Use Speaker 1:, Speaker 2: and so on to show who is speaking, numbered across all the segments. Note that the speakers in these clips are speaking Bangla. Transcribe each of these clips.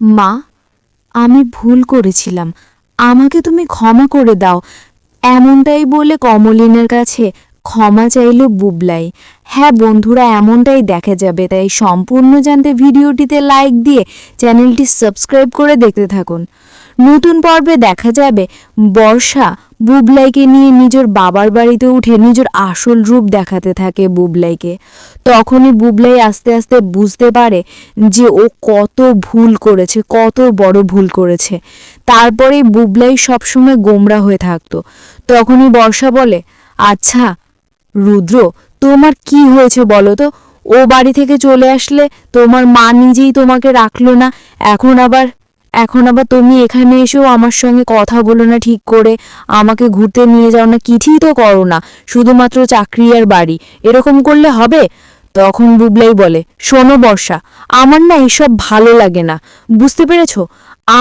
Speaker 1: মা আমি ভুল করেছিলাম। আমাকে তুমি ক্ষমা করে দাও। এমনটাই বলে কমলিনের কাছে ক্ষমা চাইল বুবলাই। হ্যাঁ বন্ধুরা, এমনটাই দেখা যাবে। তাই সম্পূর্ণ জানতে ভিডিওটিতে লাইক দিয়ে চ্যানেলটি সাবস্ক্রাইব করে দেখতে থাকুন। নতুন পর্বে দেখা যাবে বর্ষা বুবলাইকে নিয়ে নিজের বাবার বাড়িতে উঠে নিজের আসল রূপ দেখাতে থাকে বুবলাইকে। তখনই বুবলাই আস্তে আস্তে বুঝতে পারে যে ও কত ভুল করেছে, কত বড় ভুল করেছে। তারপরেই বুবলাই সবসময় গোমরা হয়ে থাকতো। তখনই বর্ষা বলে আচ্ছা রুদ্র, তোমার কি হয়েছে বলো তো? ও বাড়ি থেকে চলে আসলে তোমার মা নিজেই তোমাকে রাখল না। এখন আবার এখন আবার তুমি এখানে এসেও আমার সঙ্গে কথা বলো না ঠিক করে। আমাকে ঘুরতে নিয়ে যাও না, কিছুই তো করো না। শুধুমাত্র চাকরি আর বাড়ি। এরকম করলে হবে? তখন বুবলাই বলে, শোনো বর্ষা, আমার না এসব ভালো লাগে না। বুঝতে পেরেছ?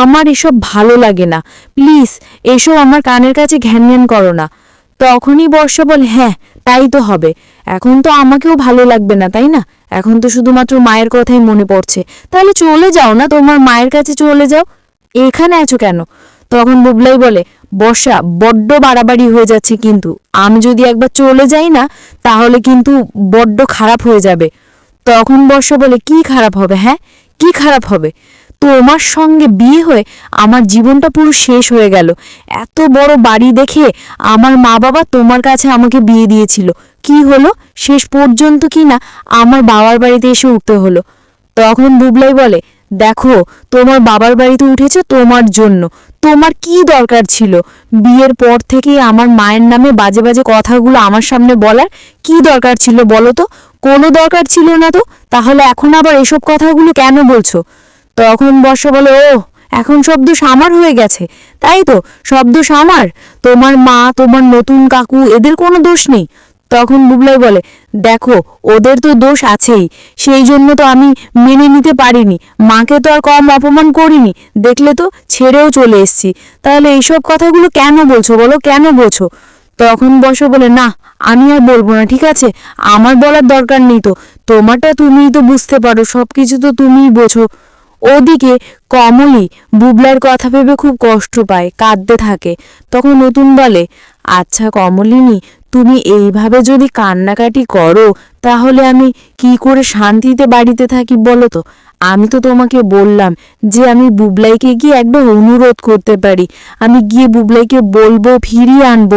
Speaker 1: আমার এসব ভালো লাগে না। প্লিজ এসব আমার কানের কাছে ঘ্যান ঘ্যান করো না। তখনই বর্ষা বলে হ্যাঁ তাই তো হবে। এখন তো আমাকেও ভালো লাগবে না, তাই না? এখন তো শুধুমাত্র মায়ের কথাই মনে পড়ছে। তাহলে চলে যাও না, তোমার মায়ের কাছে চলে যাও। এখানে আছো কেন? তখন বুবলাই বলে, বর্ষা, বড্ড বাড়াবাড়ি হয়ে যাচ্ছে কিন্তু। আমি যদি একবার চলে যাই না, তাহলে কিন্তু বড্ড খারাপ হয়ে যাবে। তখন বর্ষা বলে, কি খারাপ হবে হ্যাঁ? কি খারাপ হবে? তোমার সঙ্গে বিয়ে হয়ে আমার জীবনটা পুরো শেষ হয়ে গেল। এত বড় বাড়ি দেখে আমার মা বাবা তোমার কাছে আমাকে বিয়ে দিয়েছিল। কি হলো? শেষ পর্যন্ত কি না আমার বাবার বাড়িতে এসে উঠতে হলো। তখন বুবলাই বলে, দেখো, তোমার বাবার বাড়িতে উঠেছে তোমার জন্য। তোমার কি দরকার ছিল? বিয়ের পর থেকেই আমার মায়ের নামে বাজে বাজে কথাগুলো আমার সামনে বলার কি দরকার ছিল বলো তো? কোনো দরকার ছিল না তো? তাহলে এখন আবার এসব কথাগুলো কেন বলছো? তখন বর্ষ বলে ও এখন শব্দ সামার হয়ে গেছে। তাই তো, শব্দ সামার? তোমার মা, তোমার নতুন কাকু, এদের কোনো দোষ নেই? তখন বুবলাই বলে, দেখো, ওদের তো দোষ আছেই, সেই জন্য তো আমি মেনে নিতে পারিনি। মাকে তো আর কম অপমান করিনি। দেখলে তো, ছেড়েও চলে এসছি। তাহলে এইসব কথাগুলো কেন বলছো বলো, কেন বলছো? তখন বসো বলে, না, আমি আর বলব না, ঠিক আছে? আমার বলার দরকার নেই তো। তোমারটা তুমিই তো বুঝতে পারো সব কিছু তো তুমিই বোঝো। ওদিকে কমলি বুবলার কথা ভেবে খুব কষ্ট পায়, কাঁদতে থাকে। তখন নতুন বলে আচ্ছা কমলিনী, তুমি এইভাবে যদি কান্নাকাটি করো, তাহলে আমি কি করে শান্তিতে বাড়িতে থাকি বলো তো? আমি তো তোমাকে বললাম যে আমি বুবলাইকে গিয়ে একবার অনুরোধ করতে পারি। আমি গিয়ে বুবলাইকে বলব, ফিরিয়ে আনব।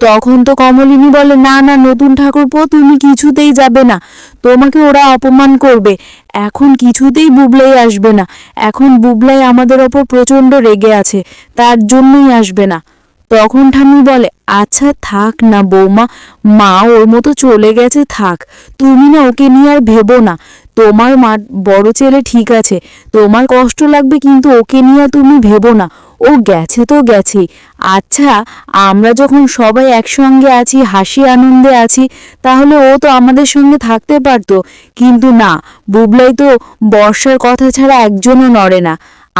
Speaker 1: তখন তো কমলিনী বলে, না না, নতুন ঠাকুরপো, তুমি কিছুতেই যাবে না। তোমাকে ওরা অপমান করবে। এখন কিছুতেই বুবলাই আসবে না। এখন বুবলাই আমাদের ওপর প্রচণ্ড রেগে আছে। তার জন্যই আসবে না। তখন ঠাম্মি বলে আচ্ছা থাক না বৌমা। মা ওর মতো চলে গেছে, থাক। তুমি না ওকে নিয়ে আর ভেবো না। তোমার মা, বড় ছেলে ঠিক আছে। তোমার কষ্ট লাগবে, কিন্তু ওকে নিয়ে তুমি ভেবো না। ও গেছে তো গেছে আচ্ছা আমরা যখন সবাই একসঙ্গে আছি, হাসি আনন্দে আছি, তাহলে ও তো আমাদের সঙ্গে থাকতে পারতো। কিন্তু না, বুবলাই তো বর্ষার কথা ছাড়া একজনও নড়ে না।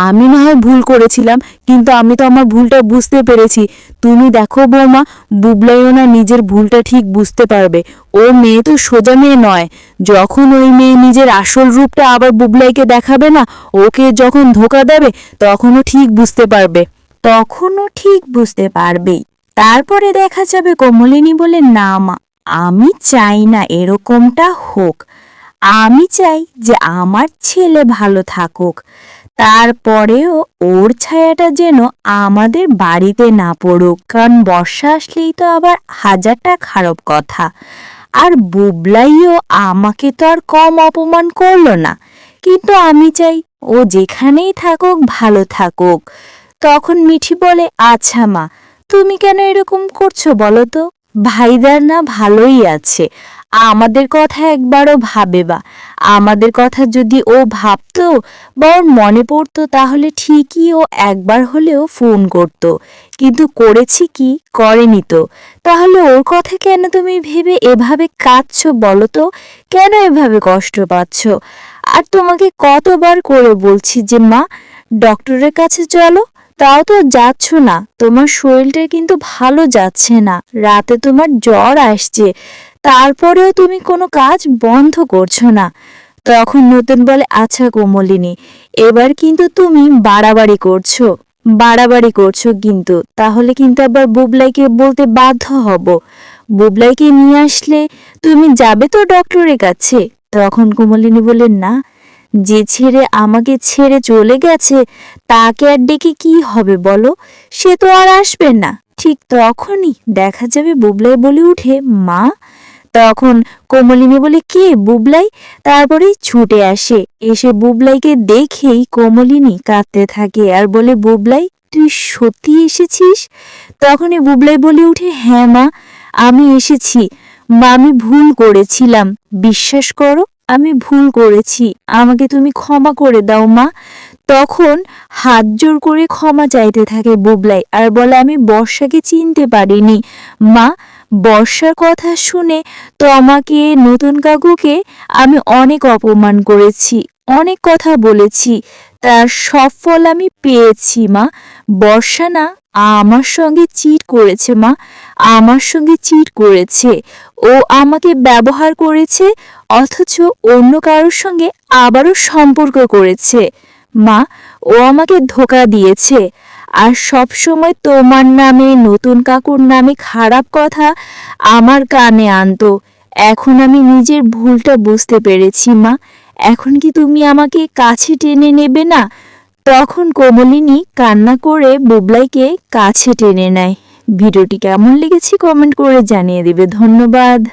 Speaker 1: আমি না হয় ভুল করেছিলাম, কিন্তু আমি তো আমার ভুলটা বুঝতে পেরেছি। তুমি দেখো বৌমা বুবলাইও না নিজের ভুলটা ঠিক বুঝতে পারবে। ও মেয়ে তো সোজা মেয়ে নয়। যখন ওই মেয়ে নিজের আসল রূপটা আবার বুবলাইকে দেখাবে না, ওকে যখন ধোকা দেবে তখনও ঠিক বুঝতে পারবে।
Speaker 2: তখনও ঠিক বুঝতে পারবেই। তারপরে দেখা যাবে কমলিনী বলে, না মা, আমি চাই না এরকমটা হোক। আমি চাই যে আমার ছেলে ভালো থাকুক। তারপরেও ওর ছায়াটা যেন আমাদের বাড়িতে না পড়ুক, কারণ বর্ষা আসলেই তো আবার হাজারটা খারাপ কথা। আর বুবলাইও আমাকে তো আর কম অপমান করল না। কিন্তু আমি চাই ও যেখানেই থাকুক, ভালো থাকুক। তখন মিঠি বলে আচ্ছা মা, তুমি কেন এরকম করছ বলো তো? ভাইদার না ভালোই আছে। আমাদের কথা একবারও ভাবে বা। আমাদের কথা যদি ও ভাবতো বা ওর মনে পড়তো তাহলে ঠিকই ও একবার হলেও ফোন করত। কিন্তু করেছি কি? করেনি তো। তাহলে ওর কথা কেন তুমি ভেবে এভাবে কাঁদছো বলো তো? কেন এভাবে কষ্ট পাচ্ছ? আর তোমাকে কতবার করে বলছি যে, মা, ডক্টরের কাছে চলো। তাও তো যাচ্ছ না। তোমার শরীরটা কিন্তু ভালো যাচ্ছে না। রাতে তোমার জ্বর আসছে। তারপরেও তুমি কোনো কাজ বন্ধ করছ না। তখন নতুন বলে আচ্ছা কোমলিনী এবার কিন্তু তুমি বাড়াবাড়ি করছ বাড়াবাড়ি করছ কিন্তু। তাহলে কিন্তু আবার বুবলাইকে বলতে বাধ্য হব। বুবলাইকে নিয়ে আসলে তুমি যাবে তো ডক্টরের কাছে? তখন কোমলিনী বললেন না, যে ছেড়ে আমাকে ছেড়ে চলে গেছে, তাকে আর ডেকে কি হবে বলো? সে তো আর আসবে না। ঠিক তখনই দেখা যাবে বুবলাই বলে উঠে, মা তখন কোমলিনী বলে, কে বুবলাই? তারপরেই ছুটে আসে। এসে বুবলাইকে দেখেই কোমলিনী কাঁদতে থাকে আর বলে, বুবলাই, তুই সত্যি এসেছিস? তখনই বুবলাই বলে উঠে হ্যাঁ মা, আমি এসেছি। মা, আমি ভুল করেছিলাম। বিশ্বাস করো, আমি ভুল করেছি। আমাকে তুমি ক্ষমা করে দাও মা। তখন হাত জোর করে ক্ষমা চাইতে থাকে বুবলাই আর বলে, আমি বর্ষাকে চিনতে পারিনি। মা বর্ষার কথা শুনে তো আমাকে নতুন কাকুকে আমি অনেক অপমান করেছি, অনেক কথা বলেছি। তার সব ফল আমি পেয়েছি, মা। বর্ষা না আমার সঙ্গে চিট করেছে, মা। আমার সঙ্গে চিট করেছে। ও আমাকে ব্যবহার করেছে, অথচ অন্য কারোর সঙ্গে আবারও সম্পর্ক করেছে। মা, ও আমাকে ধোকা দিয়েছে। আর সব সময় তোমার নামে, নতুন কাকুর নামে খারাপ কথা আমার কানে আনতো। এখন আমি নিজের ভুলটা বুঝতে পেরেছি, মা। এখন কি তুমি আমাকে কাছে টেনে নেবে না? তখন কোমলিনী কান্না করে বুবলাইকে কাছে টেনে নেয়। ভিডিওটি কেমন লেগেছে কমেন্ট করে জানিয়ে দেবে। ধন্যবাদ।